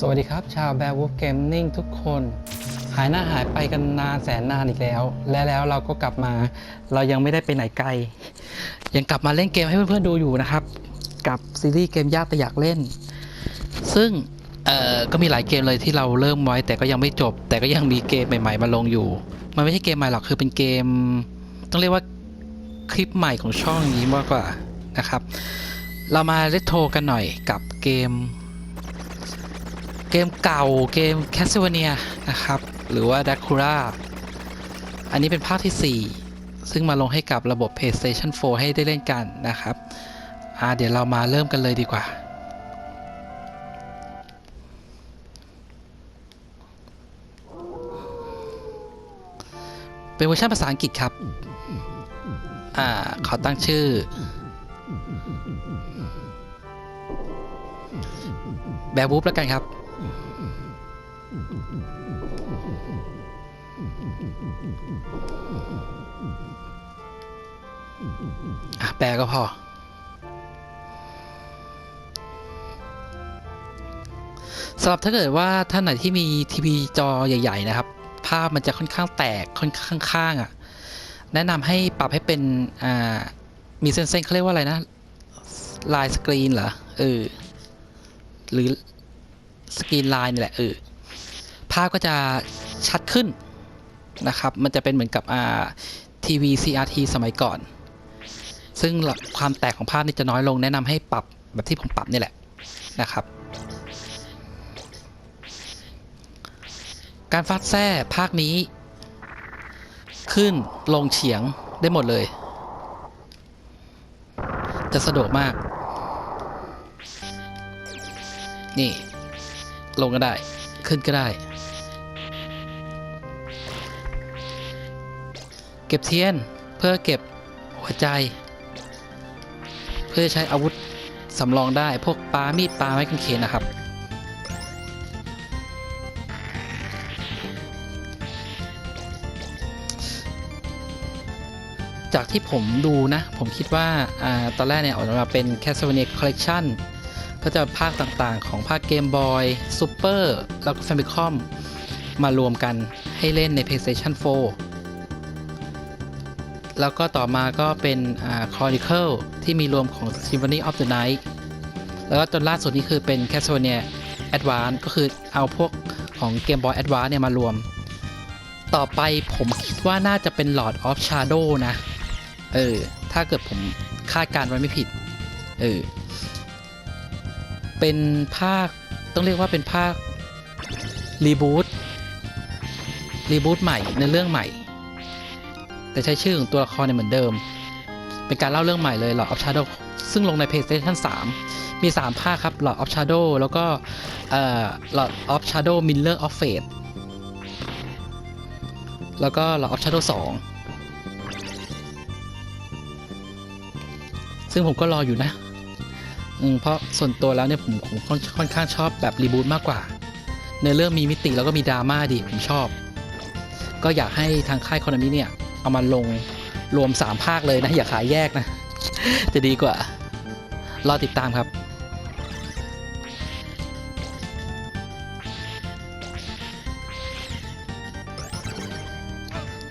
สวัสดีครับ ชาวแบร์วูฟเกมนิ่งทุกคน หายหน้าหายไปกันนานแสนนานอีกแล้ว และแล้วเราก็กลับมา เรายังไม่ได้ไปไหนไกล ยังกลับมาเล่นเกมให้เพื่อนๆดูอยู่นะครับ กับซีรีส์เกมยากแต่อยากเล่น ซึ่งเอ่อก็มีหลายเกมเลยที่เราเริ่มไว้ แต่ก็ยังไม่จบ แต่ก็ยังมีเกมใหม่ ๆ มาลงอยู่ มันไม่ใช่เกมใหม่หรอกคือเป็นเกม ต้องเรียกว่าคลิปใหม่ของช่องนี้มากกว่านะครับ เรามาเลทโทรกันหน่อยกับเกม เกมเก่าเกม Castlevania นะครับ หรือว่า Dracula อันนี้เป็นภาคที่ 4 ซึ่งมาลงให้กับระบบ PlayStation 4 ให้ได้เล่นกันนะครับอ่าเดี๋ยวเรามาเริ่มกันเลยดีกว่า เป็นเวอร์ชันภาษาอังกฤษครับ อ่า ขอตั้งชื่อ แบบวูฟแล้วกันครับ แปลก็พอ สำหรับถ้าเกิดว่าท่านไหนที่มีทีวีจอใหญ่ ๆ นะครับ ภาพมันจะค่อนข้างแตกค่อนข้างข้างๆอะ แนะนำให้ปรับให้เป็น อ่า มีเส้นๆเขาเรียกว่าอะไรนะ ลายสกรีนเหรอ เออ หรือ สกรีนไลน์นี่แหละเออภาพก็จะชัดขึ้นนะครับ มันจะเป็นเหมือนกับอ่าทีวี CRT สมัยก่อน ซึ่งความแตกของภาพนี่จะน้อยลงแนะนำให้ปรับแบบที่ผมปรับนี่แหละนะครับ การฟาดแท้ภาคนี้ ขึ้นลงเฉียงได้หมดเลย จะสะดวกมาก นี่ ลงก็ได้ ขึ้นก็ได้ เก็บเทียนเพื่อเก็บหัวใจ เพื่อใช้อาวุธสำรองได้พวกปลามีดปลาไม้กางเขนนะครับ จากที่ผมดูนะ ผมคิดว่าอตอนแรกเนี่ยออกมาเป็น Castlevania Collection ก็จะภาคต่างๆ ของภาค Game Boy Super แล้วก็ Famicom มารวมกันให้เล่นใน PlayStation 4 แล้วก็ต่อมาก็เป็นอ่า Chronicle ที่มีรวมของ Symphony of the Night แล้วก็จนล่าสุดนี้คือเป็น Castlevania Advance ก็คือเอาพวกของ Game Boy Advance เนี่ยมารวม ต่อไปผมคิดว่าน่าจะเป็น Lord of Shadow นะ เออ ถ้าเกิดผมคาดการณ์ไว้ไม่ผิด เออ เป็นภาคต้องเรียกว่าเป็นภาครีบูตรีบูตใหม่ในเรื่องใหม่ แต่ใช้ชื่อของตัวละครเนี่ยเหมือนเดิม เป็นการเล่าเรื่องใหม่เลย Lord of Shadow ซึ่งลงใน PlayStation 3 มี 3 ภาคครับ Lord of Shadow แล้วก็เอ่อ Lord of Shadow Miller of Fate แล้วก็ Lord of Shadow 2 ซึ่งผมก็รออยู่นะ อืมเพราะส่วนตัวแล้วเนี่ยผมผมค่อนข้างชอบแบบรีบูตมากกว่า ในเรื่องมีมิติแล้วก็มีดราม่าดีผมชอบ ก็อยากให้ทางค่ายคอนมิเนี่ย เอามาลงรวม 3 ภาคเลยนะ อย่าขายแยกนะ จะดีกว่า รอติดตามครับ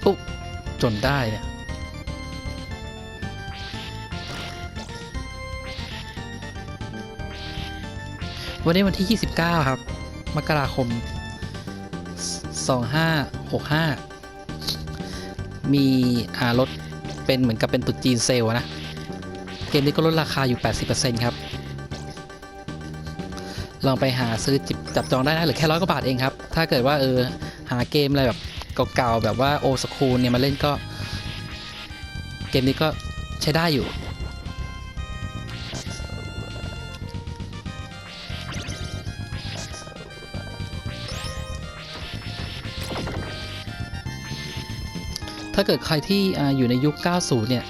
อุ๊บจนได้เนี่ย วันนี้วันที่ 29 ครับ มกราคม 2565 มีอ่าลดเป็นเหมือนกับเป็นตุดจีนเซลล์นะ เกมนี้ก็ลดราคาอยู่ 80%ครับ ลองไปหาซื้อจิบจับจองได้นะหรือแค่ร้อยกว่าบาทเองครับ ถ้าเกิดว่าเออหาเกมอะไรแบบเก่าๆแบบว่าโอสคูลเนี่ยมาเล่นก็ เกมนี้ก็ใช้ได้อยู่ ถ้าเกิดใครที่อยู่ในยุค 90 เนี่ย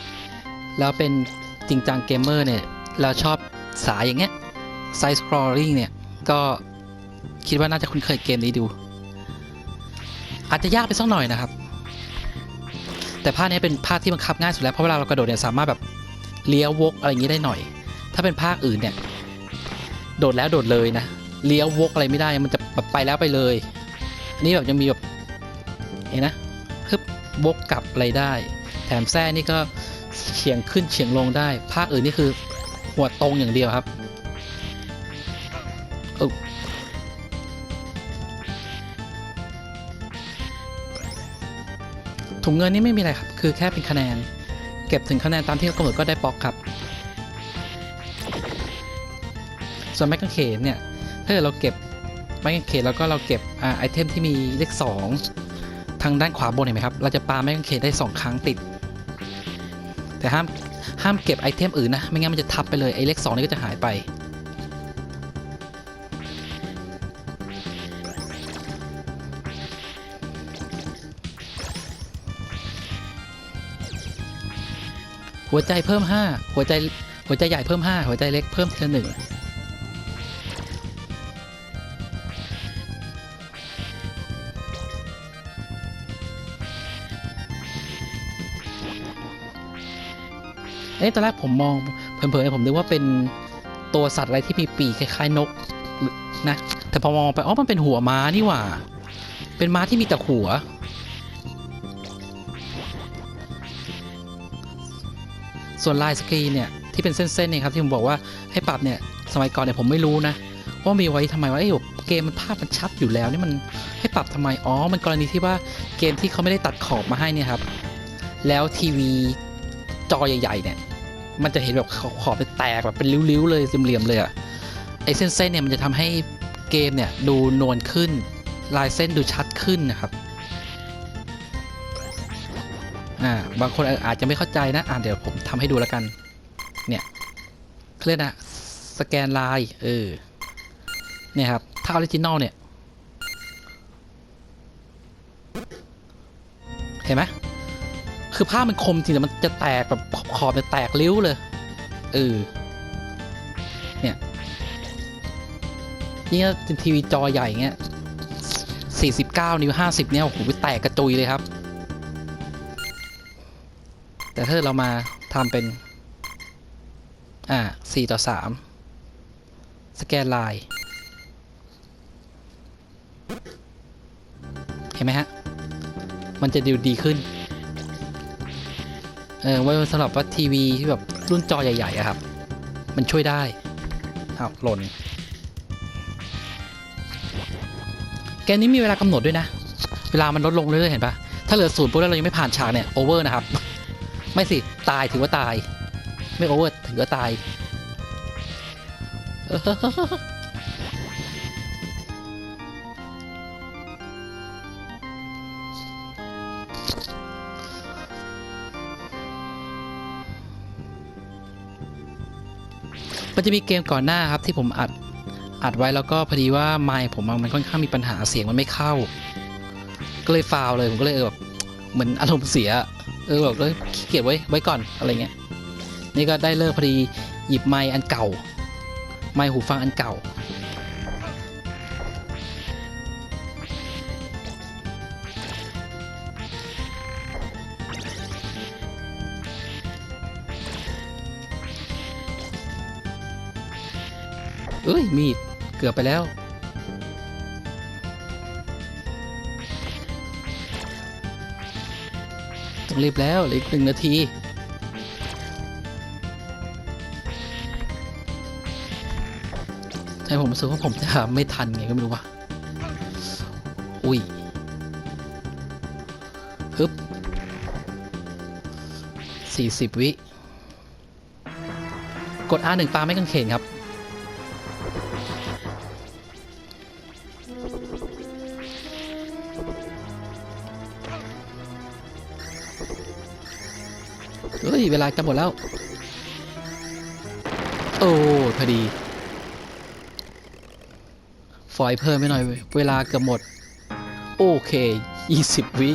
แล้วเป็นจริงจังเกมเมอร์เนี่ย แล้วชอบสายอย่างเงี้ยไซส์ scrolling เนี่ย ก็คิดว่าน่าจะคุ้นเคยเกมนี้ดู อาจจะยากไปสักหน่อยนะครับ แต่ภาคนี้เป็นภาคที่บังคับง่ายสุดแล้ว เพราะเวลาเรากระโดดเนี่ยสามารถแบบเลี้ยววกอะไรอย่างนี้ได้หน่อย ถ้าเป็นภาคอื่นเนี่ย โดดแล้วโดดเลยนะ เลี้ยววกอะไรไม่ได้ มันจะแบบไปแล้วไปเลย อันนี้แบบยังมีแบบเห็นนะ วกกลับอะไรได้ แถมแท้นี่ก็เฉียงขึ้นเฉียงลงได้ ภาคอื่นนี่คือหัวตรงอย่างเดียวครับถุงเงินนี่ไม่มีอะไรครับ คือแค่เป็นคะแนน เก็บถึงคะแนนตามที่กำหนดก็ได้บล็อกครับ ส่วนไม้กางเขนเนี่ย ถ้าเราเก็บไม้กางเขนแล้วก็เราเก็บอไอเทมที่มีเลข 2 ทางด้านขวาบนเห็นไหมครับ เราจะปาไม้กางเขนได้ 2 ครั้งติด แต่ห้ามห้ามเก็บไอเทมอื่นนะ ไม่งั้นมันจะทับไปเลย ไอเลข2นี่ก็จะหายไป หัวใจเพิ่ม 5 หัวใจหัวใจใหญ่เพิ่ม 5 หัวใจเล็กเพิ่มเทีละหนึ่ง อ๊ะตอนแรกผมมองเผินๆผมนึกว่าเป็นตัวสัตว์อะไรที่มีปีกคล้ายๆนกนะแต่พอมองไปอ๋อมันเป็นหัวม้านี่หว่า เป็นม้าที่มีแต่หัว ส่วนลายสกรีนเนี่ยที่เป็นเส้นๆเนี่ยครับที่ผมบอกว่าให้ปรับเนี่ยสมัยก่อนเนี่ยผมไม่รู้นะว่ามีไว้ทำไมว่าไอ้เกมมันภาพมันชัดอยู่แล้วนี่มันให้ปรับทำไมอ๋อมันกรณีที่ว่าเกมที่เขาไม่ได้ตัดขอบมาให้เนี่ยครับ แล้วทีวีจอใหญ่ ๆ เนี่ย มันจะเห็นแบบขอบแตกแบบเป็นริ้วๆเลยเหลี่ยมๆเลยอะไอ้เส้นๆเนี่ยมันจะทำให้เกมเนี่ยดูนวลขึ้น ลายเส้นดูชัดขึ้นนะครับอ่าบางคนอาจจะไม่เข้าใจนะอ่าเดี๋ยวผมทำให้ดูแล้วกัน เนี่ยเขาเรียกนะสแกนลายเออเนี่ยครับ ถ้าออริจินอลเนี่ย เห็นไหม คือภาพมันคมจริงแต่มันจะแตกแบบขอบจะแตกริ้วเลยเออเนี่ยนี่ก็เป็นทีวีจอใหญ่เงี้ย49 นิ้ว 50 เนี่ยโอ้โหแตกกระจุยเลยครับ แต่ถ้าเรามาทำเป็น อ่า 4 ต่อ 3 สแกนลาย เห็นไหมฮะ มันจะดูดีขึ้น เออไว้สำหรับว่าทีวีที่แบบรุ่นจอใหญ่ๆอะครับ มันช่วยได้เอาหล่นแกมนี้มีเวลากำหนดด้วยนะ เวลามันลดลงเรื่อยๆเห็นปะถ้าเหลือศูนย์ปุ๊บแล้วเรายังไม่ผ่านฉากเนี่ยโอเวอร์นะครับ ไม่สิ ตายถือว่าตาย ไม่โอเวอร์ถือว่าตาย มันจะมีเกมก่อนหน้าครับที่ผมอัดอัดไว้แล้วก็พอดีว่าไมค์ผมมันค่อนข้างมีปัญหาเสียงมันไม่เข้า ก็เลยฟาวเลยผมก็เลยแบบเหมือนอารมณ์เสีย เออแบบเลยขี้เกียจไว้ไว้ก่อนอะไรเงี้ยนี่ก็ได้เลิกพอดีหยิบไมค์อันเก่า ไมค์หูฟังอันเก่า เอ้ย มีด เกือบไปแล้ว ต้องรีบแล้วเหลืออีกหนึ่งนาที ใช่ผมรู้สึกว่าผมจะไม่ทันไงก็ไม่รู้ว่าอุ้ยฮึบสี่สิบวิ กด R1 ปาไม่กังเขนครับ วลาจะหมดแล้ว โอ้พอดี ฝอยเพิ่มไปหน่อย เวลาเกือบหมด โอเค 20 วิ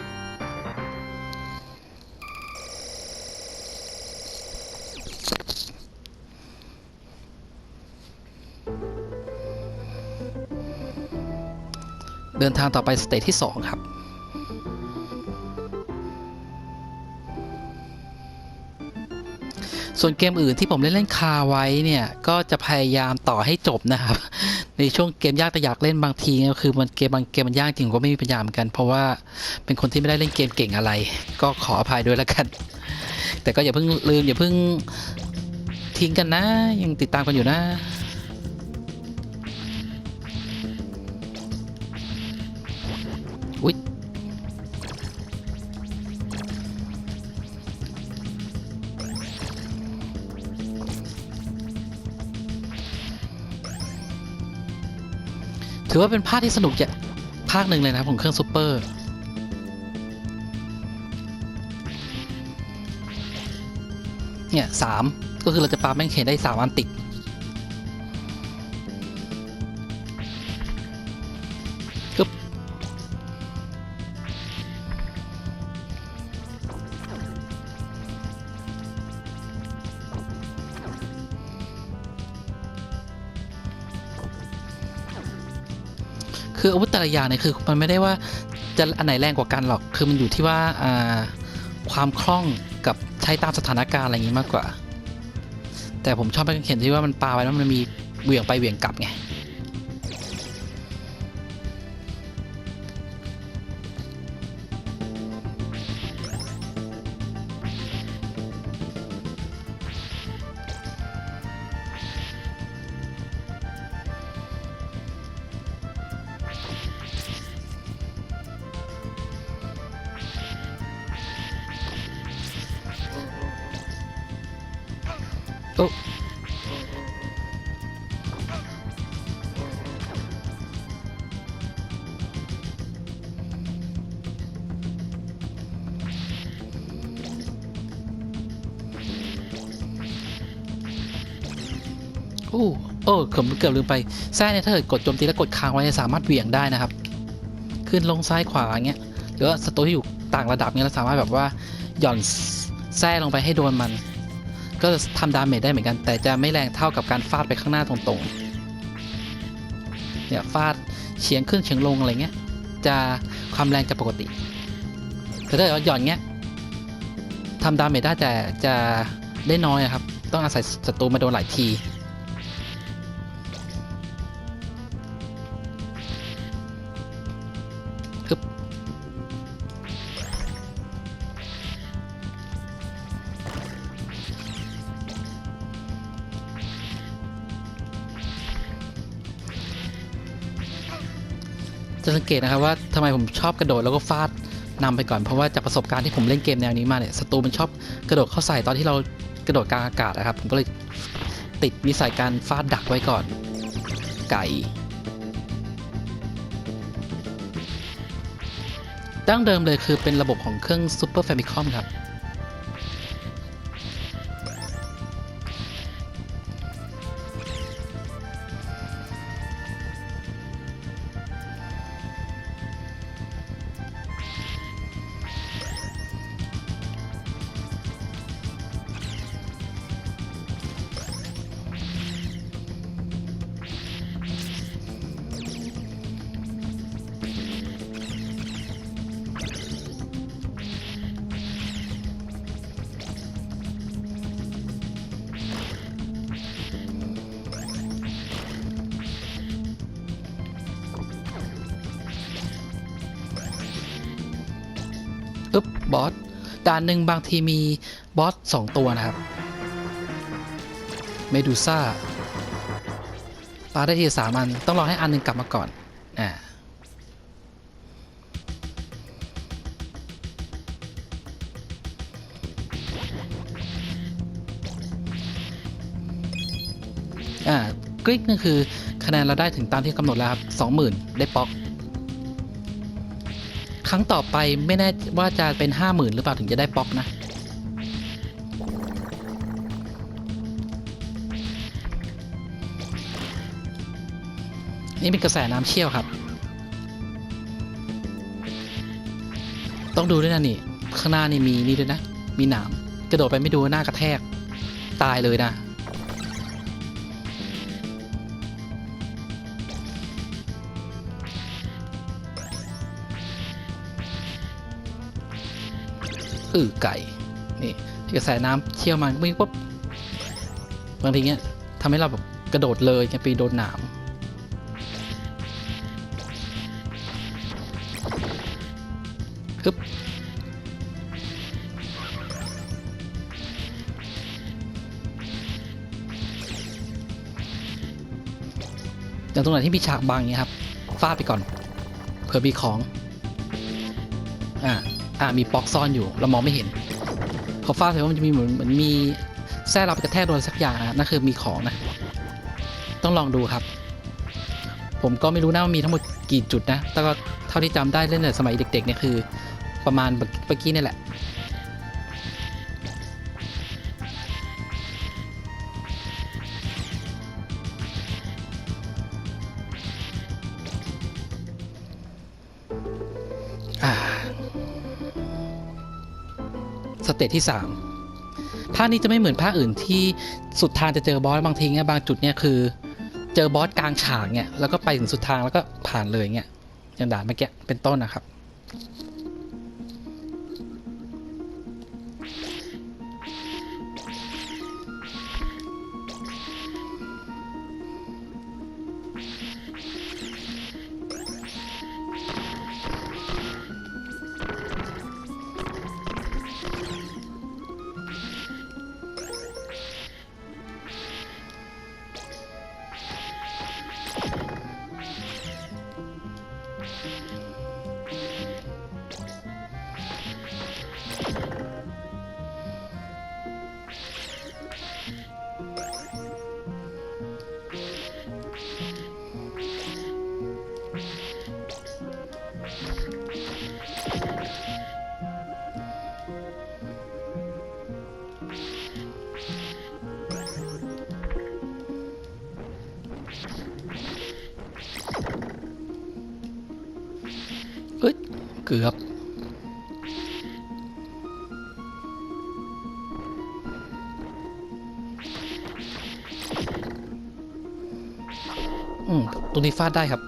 เดินทางต่อไปสเตจที่ 2 ครับ ส่วนเกมอื่นที่ผมเล่นเล่นคาไว้เนี่ยก็จะพยายามต่อให้จบนะครับ ในช่วงเกมยากแต่อยากเล่นบางทีก็คือมันเกมบางเกมมันยากจริงก็ไม่มีปัญญาเหมือนกัน เพราะว่าเป็นคนที่ไม่ได้เล่นเกมเก่งอะไร ก็ขออภัยด้วยแล้วกัน แต่ก็อย่าเพิ่งลืมอย่าเพิ่งทิ้งกันนะ ยังติดตามกันอยู่นะ ถือว่าเป็นภาคที่สนุกจะภาคหนึ่งเลยนะของเครื่องซูเปอร์เนี่ยสามก็คือเราจะปาแม่งเห็นได้สามอันติด คืออาวุธแต่ละอย่างเนี่ยคือมันไม่ได้ว่าจะอันไหนแรงกว่ากันหรอก คือมันอยู่ที่ว่าอ่าความคล่องกับใช้ตามสถานการณ์อะไรอย่างนี้มากกว่า แต่ผมชอบไปเขียนที่ว่ามันปาไปแล้วมันมีเหวี่ยงไปเหวี่ยงกลับไง โอ้โอ้ผมเกือบลืมไปแซ่เนี่ยถ้าเกิดกดโจมตีแล้วกดค้างไว้เนี่ยสามารถเหวี่ยงได้นะครับ ขึ้นลงซ้ายขวาอย่างเงี้ยหรือว่าศัตรูที่อยู่ต่างระดับเงี้ยเราสามารถแบบว่าหย่อนแส้ลงไปให้โดนมัน ก็ทำดาเมจได้เหมือนกัน แต่จะไม่แรงเท่ากับการฟาดไปข้างหน้าตรงๆเนี่ยฟาดเฉียงขึ้นเฉียงลงอะไรเงี้ยจะความแรงจะปกติ แต่ถ้าเกิดว่าหย่อนเงี้ยทำดาเมจได้แต่จะได้น้อยครับ ต้องอาศัยศัตรูมาโดนหลายที จะสังเกตนะครับว่าทำไมผมชอบกระโดดแล้วก็ฟาดนำไปก่อนเพราะว่าจากประสบการณ์ที่ผมเล่นเกมแนวนี้มาเนี่ยศัตรูมันชอบกระโดดเข้าใส่ตอนที่เรากระโดดกลางอากาศนะครับผมก็เลยติดนิสัยการฟาดดักไว้ก่อน ไก่ดั้งเดิมเลยคือเป็นระบบของเครื่อง Super Famicom ครับ ด่านหนึ่งบางทีมีบอสสองตัวนะครับ เมดูซ่าปาได้ทีสามอัน ต้องรอให้อันหนึ่งกลับมาก่อน อ่า อ่ากริกนั่นคือคะแนนเราได้ถึงตามที่กำหนดแล้วครับสองหมื่นได้ป๊อก ครั้งต่อไปไม่แน่ว่าจะเป็นห้าหมื่นหรือเปล่าถึงจะได้ป๊อกนะ นี่เป็นกระแสน้ำเชี่ยวครับ ต้องดูด้วยนะนี่ ข้างหน้านี่มีนี่ด้วยนะ มีหนามกระโดดไปไม่ดูหน้ากระแทกตายเลยนะ คือไก่นี่ที่กระแสน้ำเชี่ยวมันปุ๊บบางทีเนี้ยทำให้เราแบบกระโดดเลยไปโดนหนามปึ๊บอย่างตรงไหนที่มีฉากบางเงี้ยครับฟาดไปก่อนเผื่อมีของ อ่ามีปลอกซ่อนอยู่เรามองไม่เห็นขอฟาดเสร็จว่ามันจะมีเหมือนเหมือนมีแส้เราไปกระแทกโดนสักอย่างนะนั่นคือมีของนะ ต้องลองดูครับ ผมก็ไม่รู้นะว่ามีทั้งหมดกี่จุดนะแต่ก็เท่าที่จำได้เล่นแต่สมัยเด็กๆเนี่ยคือ ประมาณเมื่อกี้นี่แหละ สเตจที่ 3 ภาคนี้จะไม่เหมือนภาคอื่นที่สุดทางจะเจอบอสบางทีเนี่ยบางจุดเนี่ยคือ เจอบอสกลางฉากเนี่ยแล้วก็ไปถึงสุดทางแล้วก็ผ่านเลยเนี่ยอย่างด่านเมื่อกี้เป็นต้นนะครับ เกือบอืมตรงนี้ฟาดได้ครับ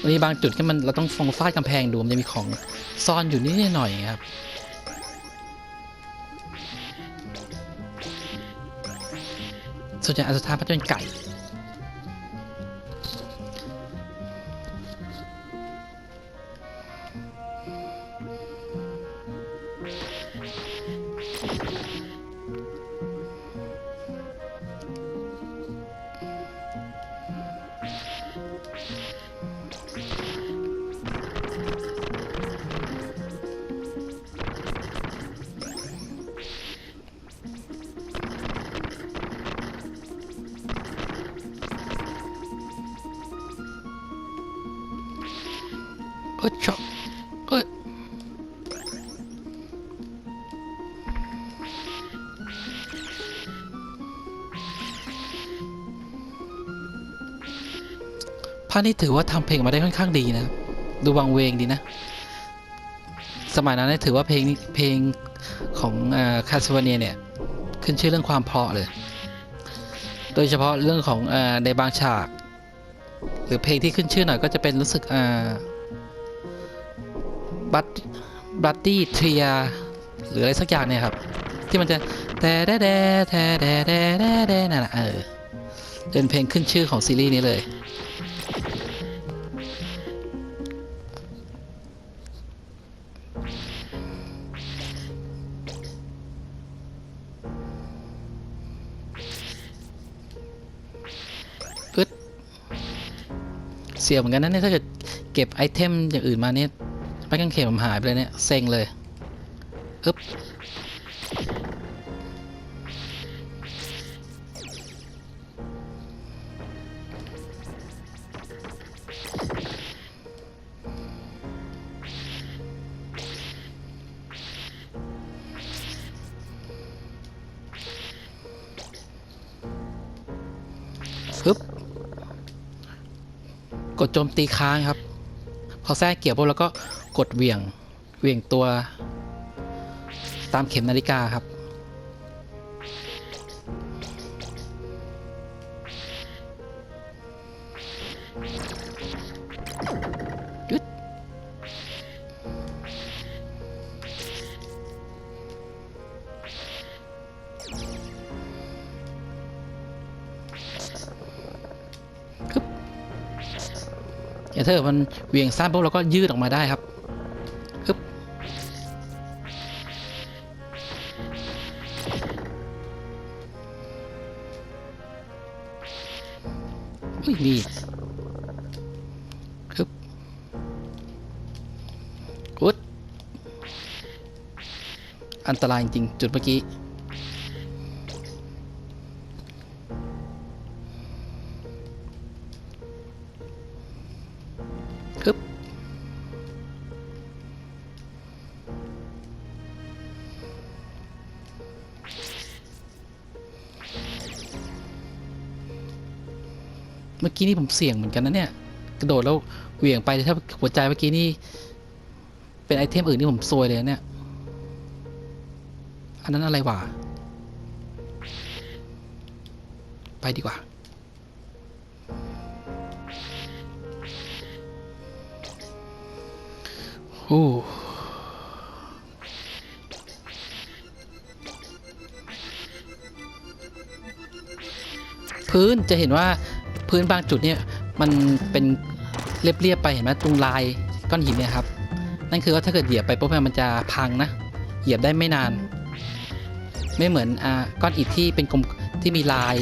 อันนี้บางจุดที่มันเราต้องฟองฟาดกำแพงดูมันจะมีของซ่อนอยู่นิดหน่อยครับส่วนใหญ่อันสุดท้ายมันจะเป็นไก่ ภาคนี้ถือว่าทำเพลงมาได้ค่อนข้างดีนะ ดูวังเวงดีนะ สมัยนั้นถือว่าเพลงเพลงของคาสเวเนียเนี่ยขึ้นชื่อเรื่องความเพาะเลย โดยเฉพาะเรื่องของอในบางฉาก หรือเพลงที่ขึ้นชื่อหน่อยก็จะเป็นรู้สึกบัตบัตตี้เทียหรืออะไรสักอย่างเนี่ยครับ ที่มันจะแต่แดแดแทแดแดแดแดนั่นแหละเออเป็นเพลงขึ้นชื่อของซีรีส์นี้เลย เสียเหมือนกันนะเนี่ยถ้าเกิดเก็บไอเทมอย่างอื่นมาเนี่ยไม่กางเขนผมหายไปเลยเนี่ยเซ็งเลยอึ๊บ ดโจมตีค้างครับพอแทรกเกี่ยวปุ๊บแล้วก็กดเหวี่ยงเหวี่ยงตัว ตามเข็มนาฬิกาครับ ถ้าเกิดมันเหวี่ยงสั้นปุ๊บเราก็ยืดออกมาได้ครับฮึบอุ้ยนี่ฮึบอุ๊ดอันตรายจริงจุดเมื่อกี้ มื่อกี้นี่ผมเสี่ยงเหมือนกันนะเนี่ย กระโดดแล้วเหวี่ยงไปถ้าหัวใจเมื่อกี้นี่ เป็นไอเทมอื่นที่ผมซวยเลยเนี่ย อันนั้นอะไรวะ ไปดีกว่า โอ้พื้นจะเห็นว่า พื้นบางจุดเนี่ยมันเป็นเรียบๆไปเห็นไหมตรงลายก้อนหินเนี่ยครับ นั่นคือว่าถ้าเกิดเหยียบไปปุ๊บมันจะพังนะ เหยียบได้ไม่นาน ไม่เหมือนอ่าก้อนอิฐที่เป็นกลมที่มีลาย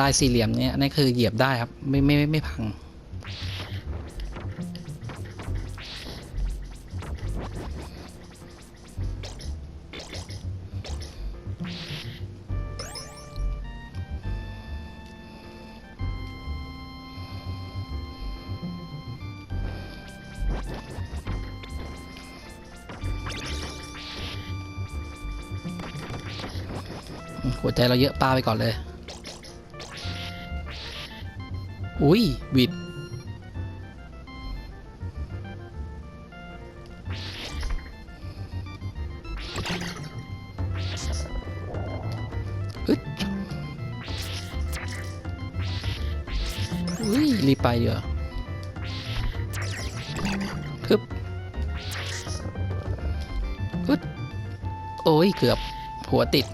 ลายสี่เหลี่ยมเนี่ยนั่นคือเหยียบได้ครับไม่ไม่ไม่ไม่พัง ใจเราเยอะปลาไปก่อนเลย อุ้ยบิดอึดอุ้ย รีบไปเดี๋ยวาคึบอึดโอ้ย เกือบหัวติด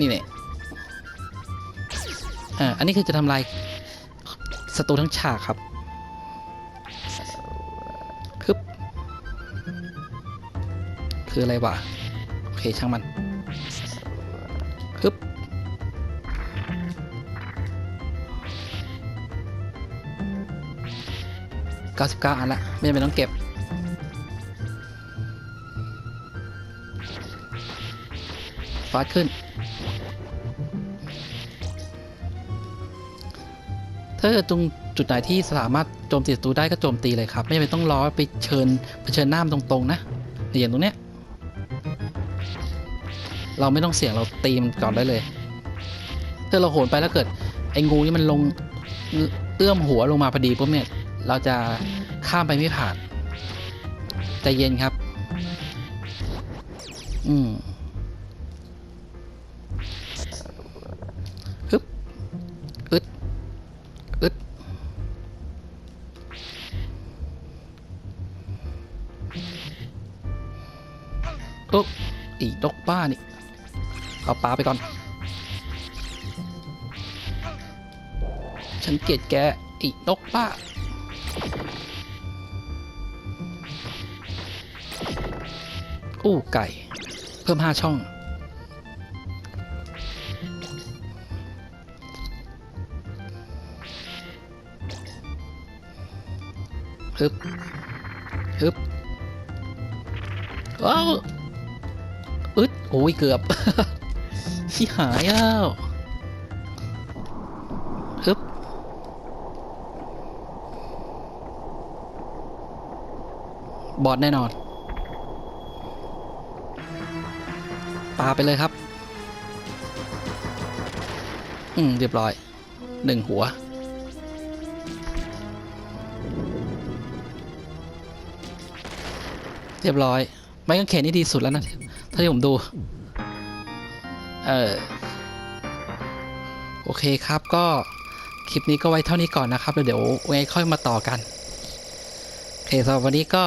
นี่เนี่ยอ่าอันนี้คือจะทำลายศัตรูทั้งฉากครับคึบคืออะไรวะโอเคช่างมันคึบ99อันละ ไม่จำเป็นต้องเก็บฟาดขึ้น ถ้าเกิดตรงจุดไหนที่สามารถโจมตีศัตรูได้ก็โจมตีเลยครับ ไม่จำเป็นต้องรอไปเชิญเผชิญหน้ามันตรงๆนะอย่างตรงเนี้ยเราไม่ต้องเสี่ยงเราตีมก่อนได้เลยถ้าเราโหนไปแล้วเกิดไอ้งูนี่มันลงเอื้อมหัวลงมาพอดีปุ๊บเนี่ยเราจะข้ามไปไม่ผ่านใจเย็นครับ อืม โอ๊ะอีดกป้านี่ เอาปลาไปก่อน ฉันเกลียดแกอีนกป้า อู้ไก่ เพิ่มห้าช่อง ฮึบ ฮึบ ว้าว โอ้ยเกือบชิหายแล้วฮึบบอดแน่นอนปาไปเลยครับ อืม เรียบร้อยหนึ่งหัว เรียบร้อย ไม้กางเขนนี่ดีสุดแล้วนะ ที่ผมดู เออโอเคครับก็คลิปนี้ก็ไว้เท่านี้ก่อนนะครับแล้วเดี๋ยวไว้ค่อยมาต่อกัน โอเคสำหรับวันนี้ก็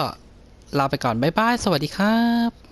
ลาไปก่อน บ๊ายบาย สวัสดีครับ